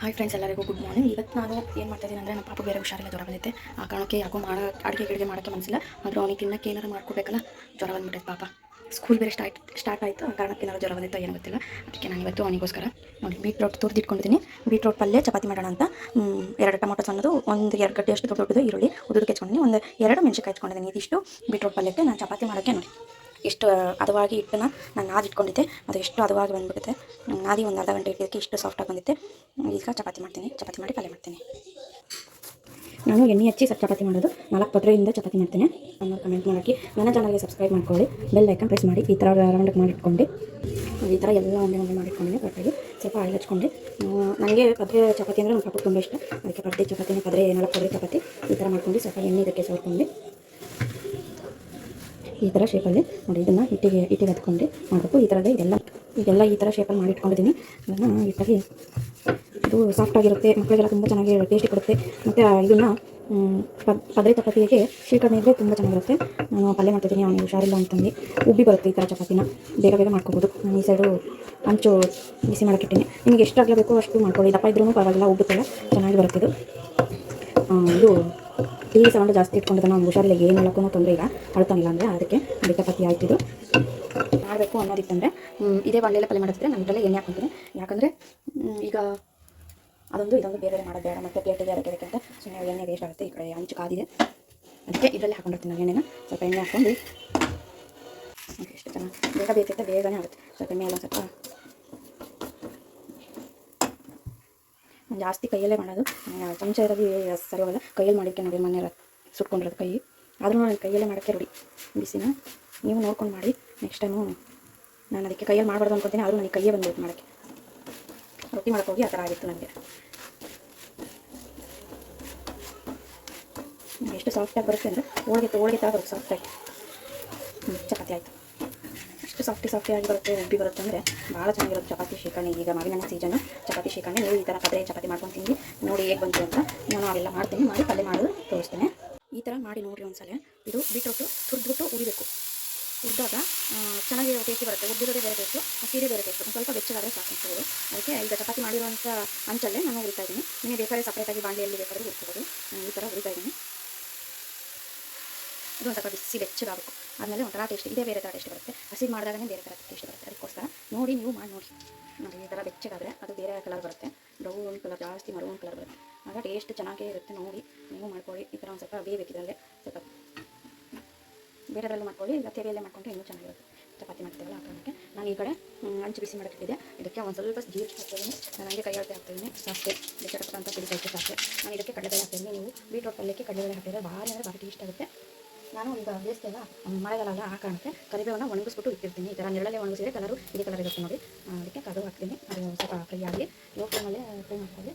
Hi friends ಎಲ್ಲರಿಗೂ good morning ಇವತ್ತು ನಾನು ಏನು ಮಾಡ್ತಾ ಇದ್ದೀನಿ ಅಂದರೆ ನಮ್ಮ ಪಾಪ ಬೇರೆ ಹುಷಾರಿಲ್ಲ, ಜ್ವರ ಬಂದಿತ್ತೆ ಆ ಕಾರಣಕ್ಕೆ ಯಾಕೋ ಮಾಡೋ, ಅಡುಗೆ ಗಿಡಿಗೆ ಮಾಡೋಕ್ಕೆ ಮನಸ್ಸಿಲ್ಲ ಆದರೂ ಅವನಿಗೆ ತಿನ್ನಕ್ಕೆ ಏನಾರು ಮಾಡ್ಕೋಬೇಕಲ್ಲ, ಜ್ವರ ಬಂದ್ಬಿಟ್ಟೈತೆ ಪಾಪ. ಸ್ಕೂಲ್ ಬೇರೆ ಸ್ಟಾರ್ಟ್ ಸ್ಟಾರ್ಟ್ ಆಯಿತು. ಆ ಕಾರಣಕ್ಕೆ ಏನಾರು ಜ್ವರ ಬಂದಿತ್ತು ಏನು ಗೊತ್ತಿಲ್ಲ. ಅದಕ್ಕೆ ನಾನು ಇವತ್ತು ಅವನಿಗೋಸ್ಕರ ನೋಡಿ ಬೀಟ್ರೋಟ್ ತುರಿದಿಟ್ಕೊಂಡಿದ್ದೀನಿ. ಬೀಟ್ರೋಟ್ ಪಲ್ಯ, ಚಪಾತಿ ಮಾಡೋಣ ಅಂತ. ಎರಡು ಟೊಮೊಟೊ ಸಣ್ಣದು, ಒಂದು ಎರಡು ಗಡ್ಡೆ ಅಷ್ಟು ದೊಡ್ಡ ದೊಡ್ಡದು, ಈರುಳ್ಳಿ, ಉದ್ದು ಕೆಚ್ಕೊಂಡಿದ್ದೀನಿ. ಒಂದು ಎರಡು ಮೆಣಸಿಕಾಯಿ ಹೆಚ್ಕೊಂಡಿದ್ದೀನಿ ಇದಿಷ್ಟು ಬೀಟ್ರೋಟ್ ಪಲ್ಯಕ್ಕೆ, ನಾನು ಚಪಾತಿ ಮಾಡೋಕ್ಕೆ ನೋಡಿ. ಎಷ್ಟು ಹದವಾಗಿ ಹಿಟ್ಟನ್ನ ನಾನು ನಾದಿ ಇಟ್ಕೊಂಡಿದ್ದೆ. ಅದು ಎಷ್ಟು ಹದವಾಗಿ ಬಂದ್ಬಿಡುತ್ತೆ. ನಾದಿ ಒಂದು ಅರ್ಧ ಗಂಟೆ ಇಟ್ಟಿದ್ದಕ್ಕೆ ಇಷ್ಟು ಸಾಫ್ಟಾಗಿ ಬಂದಿದ್ದೆ. ಈಗ ಚಪಾತಿ ಮಾಡ್ತೀನಿ. ಚಪಾತಿ ಮಾಡಿ ಪಲ್ಯ ಮಾಡ್ತೀನಿ. ನಾನು ಎಣ್ಣೆ ಹಚ್ಚಿ ಸ್ವಲ್ಪ ಚಪಾತಿ ಮಾಡೋದು. ನಾಲ್ಕು ಪತ್ರೆಯಿಂದ ಚಪಾತಿ ಮಾಡ್ತೇನೆ. ಅನ್ನೋ ಕಮೆಂಟ್ ಮಾಡೋಕ್ಕೆ ನನ್ನ ಚಾನಲ್ಗೆ ಸಬ್ಸ್ಕ್ರೈಬ್ ಮಾಡ್ಕೊಳ್ಳಿ. ಬೆಲ್ ಐಕನ್ ಪ್ರೆಸ್ ಮಾಡಿ. ಈ ಥರ ರೌಂಡಕ್ಕೆ ಮಾಡಿಟ್ಕೊಂಡು ಈ ಥರ ಎಲ್ಲ ಒಂದೇ ಒಂದೇ ಮಾಡಿಟ್ಕೊಂಡಿದ್ದೆ ಕರೆಕ್ಟಾಗಿ ಸ್ವಲ್ಪ ಆಯಿಲ್ ಹಚ್ಕೊಂಡು. ನನಗೆ ಪದ್ರೆ ಚಪಾತಿ ಅಂದರೆ ನನ್ನ ತುಂಬ ಇಷ್ಟ. ಅದಕ್ಕೆ ಪದ್ದೆ ಚಪಾತಿನ ಪದ್ರೆ ನಾಲ್ಕು ಪದ್ರೆ ಚಪಾತಿ ಈ ಥರ ಮಾಡ್ಕೊಂಡು ಸ್ವಲ್ಪ ಎಣ್ಣೆ ಇದಕ್ಕೆ ಸವರ್ಕೊಂಡು. ಈ ಥರ ಶೇಪಲ್ಲಿ ನೋಡಿ, ಇದನ್ನು ಹಿಟ್ಟಿಗೆ ಹಿಟ್ಟಿಗೆ ಹತ್ಕೊಂಡು ಮಾಡಬೇಕು. ಈ ಥರದ ಇದೆಲ್ಲ ಇದೆಲ್ಲ ಈ ಥರ ಶೇಪಲ್ಲಿ ಮಾಡಿ ಇಟ್ಕೊಂಡಿದ್ದೀನಿ ಅದನ್ನು ಹಿಟ್ಟಾಗಿ ಇದು ಸಾಫ್ಟಾಗಿರುತ್ತೆ ಮಕ್ಕಳಿಗೆಲ್ಲ ತುಂಬ ಚೆನ್ನಾಗಿ ಟೇಸ್ಟಿ ಕೊಡುತ್ತೆ. ಮತ್ತು ಇದನ್ನು ಪದ್ರೆ ಚಪಾತಿಗೆ ಶೀಕರಣೆ ಇದ್ದರೆ ತುಂಬ ಚೆನ್ನಾಗಿರುತ್ತೆ. ನಾನು ಪಲ್ಯ ಮಾಡ್ತಿದ್ದೀನಿ, ಅವನಿಗೆ ಹುಷಾರಿಲ್ಲ ಅಂತಂದು ಉಬ್ಬಿ ಬರುತ್ತೆ ಈ ಥರ ಚಪಾತಿನ. ಬೇಗ ಬೇಗ ಮಾಡ್ಕೋಬೋದು. ನಾನು ಈ ಸೈಡು ಅಂಚು ಬಿಸಿ ಮಾಡೋಕ್ಕಿಟ್ಟಿನಿ. ನಿಮಗೆ ಎಷ್ಟು ಆಗಲೇಬೇಕು ಅಷ್ಟು ಮಾಡ್ಕೊಳ್ಳಿ. ದಪ್ಪ ಇದ್ರೂ ಪರವಾಗಿಲ್ಲ ಉಬ್ಬುತ್ತಲ್ಲ ಚೆನ್ನಾಗಿ ಬರುತ್ತೆ ಇದು ವಿ ಸೌಂಡ್ ಜಾಸ್ತಿ ಇಟ್ಕೊಂಡಿದ್ದ ನಾವು ಹುಷಾರಿಲ್ಲ, ಏನು ಹೇಳೋಕ್ಕೂ ತೊಂದರೆ ಇಲ್ಲ, ಅಳ್ತಾನಿಲ್ಲ ಅಂದರೆ ಅದಕ್ಕೆ ಬೆಟ್ಟ ಚಪಾತಿ ಆಯ್ತಿದ್ದು ಮಾಡಬೇಕು ಅನ್ನೋದಿತ್ತಂದರೆ ಇದೇ ಬಾಣಲೆಲ್ಲ ಪಲ್ಯ ಮಾಡಿದ್ರೆ ನಾನು ಎಣ್ಣೆ ಹಾಕ್ಕೊಂತೀನಿ ಯಾಕಂದರೆ ಈಗ ಅದೊಂದು ಇದೊಂದು ಬೇರೆ ಬೇರೆ ಮಾಡೋದು ಬೇಡ, ಮತ್ತು ಪ್ಲೇಟಿಗೆ ಅದಕ್ಕೆ ಅದಕ್ಕೆ ಸುಮ್ಮನೆ ಎಣ್ಣೆ ವೇಸ್ಟ್ ಆಗುತ್ತೆ, ಈ ಕಡೆ ಹಂಚು ಕಾದಿದೆ. ಅದಕ್ಕೆ ಇದರಲ್ಲಿ ಹಾಕೊಂಡಿರ್ತೀನಿ ನಾವು ಎಣ್ಣೆನ. ಸ್ವಲ್ಪ ಎಣ್ಣೆ ಹಾಕ್ಕೊಂಡು ಎಷ್ಟು ಚೆನ್ನಾಗಿ, ಬೇಗ ಬೇಕೈತೆ ಬೇಗನೆ ಆಗುತ್ತೆ. ಸ್ವಲ್ಪ ಎಣ್ಣೆ ಎಲ್ಲ ಸ್ವಲ್ಪ ಜಾಸ್ತಿ ಕೈಯಲ್ಲೇ ಮಾಡೋದು. ಚಮಚ ಇರೋದು ಸರಿ ಹೋಗಲ್ಲ ಕೈಯಲ್ಲಿ ಮಾಡಿಕ್ಕೆ ನೋಡಿ, ಮನೆ ಸುಟ್ಕೊಂಡಿರೋದು ಕೈ. ಆದರೂ ನಾನು ಕೈಯಲ್ಲೇ ಮಾಡೋಕ್ಕೆ ರೂಢಿ ಬಿಸಿನ? ನೀವು ನೋಡ್ಕೊಂಡು ಮಾಡಿ. ನೆಕ್ಸ್ಟ್ ಟೈಮು ನಾನು ಅದಕ್ಕೆ ಕೈಯಲ್ಲಿ ಮಾಡಬಾರ್ದು ಅನ್ಕೊತೀನಿ. ಆದರೂ ನನಗೆ ಕೈಯೇ ಬಂದ್ಬಿಟ್ಟು ಮಾಡೋಕ್ಕೆ. ರೊಟ್ಟಿ ಮಾಡಕ್ಕೆ ಹೋಗಿ ಆ ಥರ ಆಗಿತ್ತು ನನಗೆ. ಎಷ್ಟು ಸಾಫ್ಟಾಗಿ ಬರುತ್ತೆ ಅಂದರೆ ಹೋಳಿಗೆ ಹೋಳಿಗೆ ಥರ ಬರುತ್ತೆ ಸಾಫ್ಟಾಗಿ ಚಪಾತಿ ಆಯಿತು. ಎಷ್ಟು ಸಾಫ್ಟಿ ಸಾಫ್ಟಿ ಆಗಿ ಬರುತ್ತೆ ಉಬ್ಬಿ ಬರುತ್ತೆ ಅಂದರೆ ಭಾಳ ಚೆನ್ನಾಗಿರುತ್ತೆ ಚಪಾತಿ ಶೇಖರಣೆ ಈಗ ಮಾವಿನ ಸೀಸನ್ ಚಪಾತಿ ಶೇಖರಣೆ ನೀವು ಈ ಥರ ಕದ್ರೆ ಚಪಾತಿ ಮಾಡ್ಕೊಂಡು ತಿಂದು ನೋಡಿ ಹೇಗೆ ಬಂತು ಅಂತ ನಾನು ಅವೆಲ್ಲ ಮಾಡ್ತೀನಿ. ಮಾಡಿ ಪಲ್ಯ ಮಾಡೋದು ತೋರಿಸ್ತೇನೆ. ಈ ಥರ ಮಾಡಿ ನೋಡಿರಿ ಒಂದ್ಸಲ. ಇದು ಬಿಟ್ಟು ತುರಿದ್ಬಿಟ್ಟು ಉರಿಬೇಕು ಉರಿದಾಗ ಚೆನ್ನಾಗಿ ಟೇಸ್ಟಿ ಬರುತ್ತೆ. ಉದ್ದಿರೋದೇ ಬೇರೆ ಸೀರೆ ಬೇರೆ ಸ್ವಲ್ಪ ಬೆಚ್ಚಗಾದರೆ ಸಾಕು ಅಂತೇಳಿ ಅದಕ್ಕೆ ಈಗ ಚಪಾತಿ ಮಾಡಿರುವಂಥ ಅಂಚಲ್ಲೇ ನಾನು ಉರಿತಾ ಇದ್ದೀನಿ. ನಿಮಗೆ ಬೇಕಾದ್ರೆ ಸಪ್ರೇಟಾಗಿ ಬಾಂಡೆಯಲ್ಲಿ ಬೇಕಾದರೂ ನಾನು ಈ ಥರ ಉರಿತಾ ಇದ್ದೀನಿ. ಇದು ಒಂದು ಸ್ವಲ್ಪ ಬಿಸಿ ಬೆಚ್ಚಗಾಗಬೇಕು ಆಮೇಲೆ ಒಂಥರ ಟೇಸ್ಟ್ ಇದೇ ಬೇರೆ ಥರ ಟೇಸ್ಟ್ ಬರುತ್ತೆ. ಹಸಿ ಮಾಡಿದಾಗನೇ ಬೇರೆ ಥರ ಟೇಸ್ಟ್ ಬರುತ್ತೆ. ಅದಕ್ಕೋಸ್ಕರ ನೋಡಿ ನೀವು ಮಾಡಿ ನೋಡಿ. ನೋಡಿ, ಈ ಥರ ಬೆಚ್ಚಗಾದರೆ ಅದು ಬೇರೆ ಕಲರ್ ಬರುತ್ತೆ. ಬ್ರೌನ್ ಕಲರ್ ಜಾಸ್ತಿ ಮರೂನ್ ಕಲರ್ ಬರುತ್ತೆ. ಆಗ ಟೇಸ್ಟ್ ಚೆನ್ನಾಗೇ ಇರುತ್ತೆ ನೋಡಿ. ನೀವು ಮಾಡ್ಕೊಳ್ಳಿ. ಈ ಥರ ಒಂದು ಸ್ವಲ್ಪ ಬೇಯಬೇಕಿದ್ರಲ್ಲೇ ಸ್ವಲ್ಪ ಬೇರೆದ್ರಲ್ಲೂ ಮಾಡ್ಕೊಳ್ಳಿ. ಇಲ್ಲ ತೆರೆಯಲ್ಲೇ ಮಾಡ್ಕೊಂಡ್ರೆ ಇನ್ನೂ ಚೆನ್ನಾಗಿರುತ್ತೆ. ಚಪಾತಿ ಮಾಡ್ತೀವಲ್ಲ ಆ ಕಾರಣಕ್ಕೆ ನಾನು ಈ ಕಡೆ ಅಂಚು ಬಿಸಿ ಮಾಡೋಕ್ಕಿಟ್ಟಿದ್ದೆ. ಇದಕ್ಕೆ ಒಂದು ಸ್ವಲ್ಪ ಜೀರಿಗೆ ಹಾಕ್ತೀನಿ. ನಾನು ಹಂಗೆ ಕೈ ಹಾಕ್ತೀನಿ. ಸಾಸ್ತೆ ಬೆಚ್ಚಟಪಟ ಅಂತ ಸ್ವಲ್ಪ ನಾನು ಇದಕ್ಕೆ ಕಡಲೆಬೇಳೆ ಹಾಕ್ತೀನಿ. ನೀವು ಬೀಟ್ರೋಟ್ ಪಲ್ಯಕ್ಕೆ ಕಡಲೆಬೇಳೆ ಹಾಕಿದ್ರೆ ಭಾರಿ ಅಂದರೆ ಭಾರಿ ಟೇಸ್ಟ್ ಆಗುತ್ತೆ. ನಾನು ಒಂದು ಬೇಸಿಗೆ ಅಲ್ಲ ಮಳೆಗಾಲ ಆ ಕಾರಣಕ್ಕೆ ಕರಿಬೇವನ್ನ ಒಣಗಿಸ್ಬಿಟ್ಟು ಇಟ್ಟಿರ್ತೀನಿ. ಈ ಥರ ನೆರಳಲ್ಲೇ ಒಣಗಿಸಿದ್ರೆ ಕಲರು ಇದೇ ಕಲರ್ ಇರುತ್ತೆ ನೋಡಿ. ಅದಕ್ಕೆ ಕದು ಹಾಕ್ತೀನಿ. ಅದು ಸ್ವಲ್ಪ ಫ್ರೈ ಆಗಲಿ ಲೋ ಫ್ಲೇಮಲ್ಲೇ ಫ್ರೈ ಮಾಡ್ಕೊಳ್ಳಿ.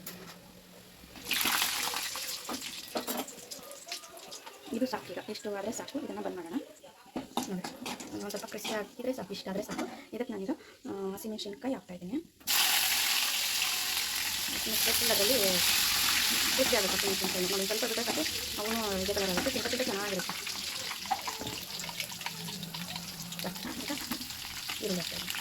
ಇದು ಸಾಕು ಈಗ. ಎಷ್ಟು ಆದರೆ ಸಾಕು. ಇದನ್ನು ಬಂದ್ ಮಾಡೋಣ. ಒಂದು ಸ್ವಲ್ಪ ಕ್ರಿಸ್ಪಿ ಹಾಕಿದರೆ ಸಾಕು. ಇಷ್ಟ ಆದರೆ ಸಾಕು. ಇದಕ್ಕೆ ನಾನೀಗ ಹಸಿಮೆಣಸಿನ್ಕಾಯಿ ಹಾಕ್ತಾಯಿದ್ದೀನಿ ಅದರಲ್ಲಿ ಕ್ರಿಸ್ಪಿ ಆಗುತ್ತೆ ಹಸಿಮೆಣಸಿನ್ಕಾಯಿ. ಸ್ವಲ್ಪ ಜೊತೆ ಸಾಕು. ಅವನು ಇದೇ ಕಲರ್ ಆಗುತ್ತೆ. ಸ್ವಲ್ಪ ಚೆನ್ನಾಗಿರುತ್ತೆ ಸಾಕು, ಈಗ ಈರುಳ್ಳಿ ಹಾಕ್ತಾಯಿದ್ದೀನಿ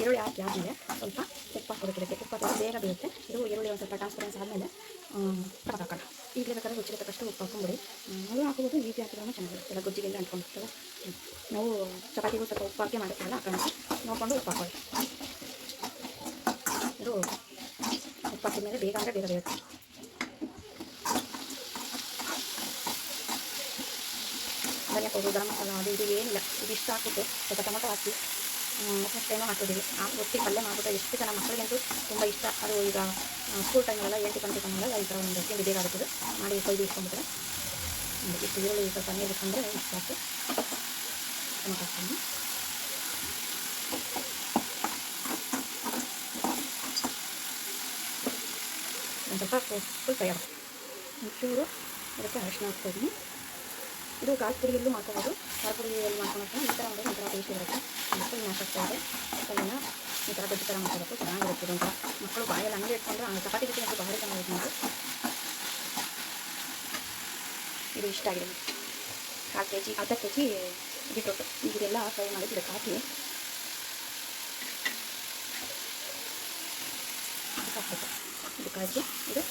ಈರುಳ್ಳಿ ಹಾಕಿ ಆದಮೇಲೆ ಸ್ವಲ್ಪ ತುಪ್ಪ ಹಾಕೋಬೇಕಿರುತ್ತೆ ತುಪ್ಪ ಹಾಕಿದ್ರೆ ಬೇಗ ಬೀಳುತ್ತೆ ಇದು ಈರುಳ್ಳಿ ಒಂದು ಸ್ವಲ್ಪ ಟ್ರಾನ್ಸ್ಪರೆನ್ಸ್ ಆದಮೇಲೆ ಹಾಕೋಣ. ಈಗಲೇ ಬೇಕಾದ್ರೆ ರುಚಿಗೆ ತಕ್ಕಷ್ಟು ಉಪ್ಪು ಹಾಕೊಂಬಿಡಿ ಅದು ಹಾಕೋದು ಈಸಿ ಹಾಕಿದ್ರೂ ಚೆನ್ನಾಗಿರುತ್ತೆ. ಅಂಟ್ಕೊಂಡಿರ್ತದೆ ಹ್ಮ್. ನಾವು ಚಪಾತಿಗೂ ಸ್ವಲ್ಪ ಉಪ್ಪು ಹಾಕಿ ಮಾಡಿರ್ತೀವಲ್ಲ, ಆ ನೋಡಿಕೊಂಡು ಉಪ್ಪು ಹಾಕೊಳ್ಳಿ. ಇದು ಉಪ್ಪು ಹಾಕಿದ ಮೇಲೆ ಬೇಗ ಅಂದರೆ ಬೇಗ ಬೇಯುತ್ತೆ. ಧನಿಯಾ ಪೌಡರ್, ಗರಂ ಮಸಾಲ, ಅದು ಇದು ಏನಿಲ್ಲ. ಇದು ಇಷ್ಟ ಹಾಕಿಟ್ಟು ಸ್ವಲ್ಪ ಟೊಮೊಟೊ ಹಾಕಿ ಟೈಮ್ ಹಾಕಿದ್ದೀವಿ ಆ ಒಟ್ಟಿಗೆ ಪಲ್ಯ ಮಾಡ್ಬಿಟ್ಟು ಎಷ್ಟು ಜನ ಮಕ್ಕಳಿಗಂತೂ ತುಂಬ ಇಷ್ಟ. ಅದು ಈಗ ಸ್ಕೂಲ್ ಟೈಮಲ್ಲ ಎಂಟು ಗಂಟೆ ಟೈಮಲ್ಲ ಈ ಥರ ಒಂದು ತಿಂಡಿ ಬೇಕಾಗುತ್ತದೆ ಮಾಡಿ ಕೊಯ್ದು ಇಟ್ಕೊಂಡ್ಬಿಟ್ರೆ. ಇಷ್ಟು ಈರುಳ್ಳಿ, ಸ್ವಲ್ಪ ನೀರು ಇಟ್ಕೊಂಡ್ರೆ ಇಷ್ಟ ಸಾಕು. ಟೊಮೊಟೊ ಹಾಕ್ತೀನಿ. ಒಂದು ಸ್ವಲ್ಪ ಫುಲ್ ತಯಾರು ಒಂಚೂರು ಅದಕ್ಕೆ ಅರಿಶಿನ ಹಾಕ್ತಾಯಿದ್ದೀನಿ ಇದು ಖಾರ ಪುಡಿಯಲ್ಲೂ ಮಾಡ್ಕೋಬೋದು. ಖಾರ ಪುಡಿಯಲ್ಲಿ ಮಾಡ್ಕೊಂಡು ಈ ಥರ ಒಂದು ಒಂಥರ ಟೇಸ್ಟ್ ಇರುತ್ತೆ. ಮ್ಯಾಶ್ ಆಗ್ತಾ ಇದೆ ಪಲ್ಯನ ಈ ಥರ ದೊಡ್ಡ ಥರ ಮಾಡ್ಕೋಬೇಕು ಚೆನ್ನಾಗಿರುತ್ತೆ ಅಂತ ಮಕ್ಕಳು ಬಾಯಲ್ಲಿ ಹಂಗೆ ಇಟ್ಕೊಂಡ್ರೆ ಆ ಚಪಾತಿ ಅಂತೂ ಭಾರಿ ಚೆನ್ನಾಗಿರುತ್ತೆ ನಾವು ಇದು ಇಷ್ಟ ಆಗಿದೆ. ಕಾಲು ಕೆ ಜಿ ಅರ್ಧ ಕೆ ಜಿ ಬೀಟ್ರೋಟು ಇದೆಲ್ಲ ಫ್ರೈ ಮಾಡಿ ಇದಕ್ಕೆ ಹಾಕಿ ಹಾಕ್ಬೇಕು ಇದು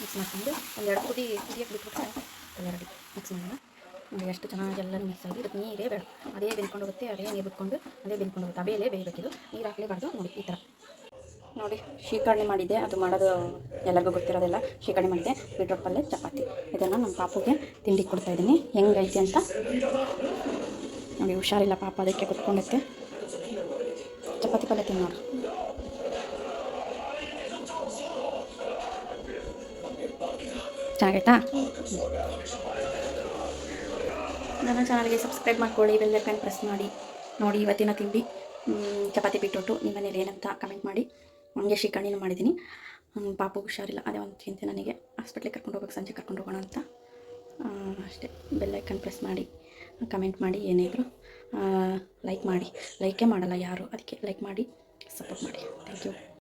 ಮಿಕ್ಸ್ ಮಾಡ್ಕೊಂಡು ಒಂದೆರಡು ಕುದಿ ಕುದಿಯಕ್ಕೆ ಬಿಟ್ಬಿಟ್ರೆ ರೆಡಿ ಮಿಕ್ಸ್ ಮಾಡೋಣ ಎಷ್ಟು ಚೆನ್ನಾಗಿ ಎಲ್ಲ ಮಿಕ್ಸ್ ಆಗಿ ಇದಕ್ಕೆ ನೀರೇ ಬೇಡ. ಅದೇ ಬೆಂದ್ಕೊಂಡು ಹೋಗುತ್ತೆ, ಅದೇ ನೀರು ಬಿಟ್ಕೊಂಡು ಅದೇ ಬೆಂದ್ಕೊಂಡು ಹೋಗುತ್ತೆ. ಅಬೇಲೆ ಬೇಯಬೇಕಿದು. ನೀರು ಹಾಕಲೇಬಾರ್ದು ನೋಡಿ, ಈ ಥರ. ನೋಡಿ, ಶೀಕರಣೆ ಮಾಡಿದ್ದೆ. ಅದು ಮಾಡೋದು ಎಲ್ಲರಿಗೂ ಗೊತ್ತಿರೋದೆಲ್ಲ. ಶೀಕರಣೆ ಮಾಡಿದ್ದೆ. ಬೀಟ್ರೋಟ್ ಪಲ್ಯ ಚಪಾತಿ. ಇದನ್ನು ನಮ್ಮ ಪಾಪುಗೆ ತಿಂಡಿ ಕೊಡ್ತಾ ಇದ್ದೀನಿ. ಹೆಂಗೈತಿ ಅಂತ. ನೋಡಿ, ಹುಷಾರಿಲ್ಲ ಪಾಪ ಅದಕ್ಕೆ ಕುತ್ಕೊಂಡೈತೆ ಚಪಾತಿ ಪಲ್ಯ ತಿನ್ನೋರು ಚೆನ್ನಾಗೈತಾ? ನನ್ನ ಚಾನಲ್ಗೆ ಸಬ್ಸ್ಕ್ರೈಬ್ ಮಾಡ್ಕೊಳ್ಳಿ ಬೆಲ್ಲೈಕನ್ ಪ್ರೆಸ್ ಮಾಡಿ, ನೋಡಿ ಇವತ್ತಿನ ತಿಂಡಿ ಚಪಾತಿ ಬಿಟ್ಟೊಟ್ಟು ನಿಮ್ಮ ಮನೇಲಿ ಏನಂತ ಕಮೆಂಟ್ ಮಾಡಿ. ಹಂಗೆ ಶಿಕರ್ಣಿನೂ ಮಾಡಿದ್ದೀನಿ. ಪಾಪು ಹುಷಾರಿಲ್ಲ, ಅದೇ ಒಂದು ಚಿಂತೆ ನನಗೆ. ಹಾಸ್ಪಿಟ್ಲಿಗೆ ಕರ್ಕೊಂಡು ಹೋಗ್ಬೇಕು, ಸಂಜೆ ಕರ್ಕೊಂಡು ಹೋಗೋಣ ಅಂತ. ಅಷ್ಟೇ ಬೆಲ್ಲೈಕನ್ ಪ್ರೆಸ್ ಮಾಡಿ ಕಮೆಂಟ್ ಮಾಡಿ, ಏನೇ ಇದ್ರು ಲೈಕ್ ಮಾಡಿ. ಲೈಕೇ ಮಾಡಲ್ಲ ಯಾರು, ಅದಕ್ಕೆ ಲೈಕ್ ಮಾಡಿ ಸಪೋರ್ಟ್ ಮಾಡಿ. Thank you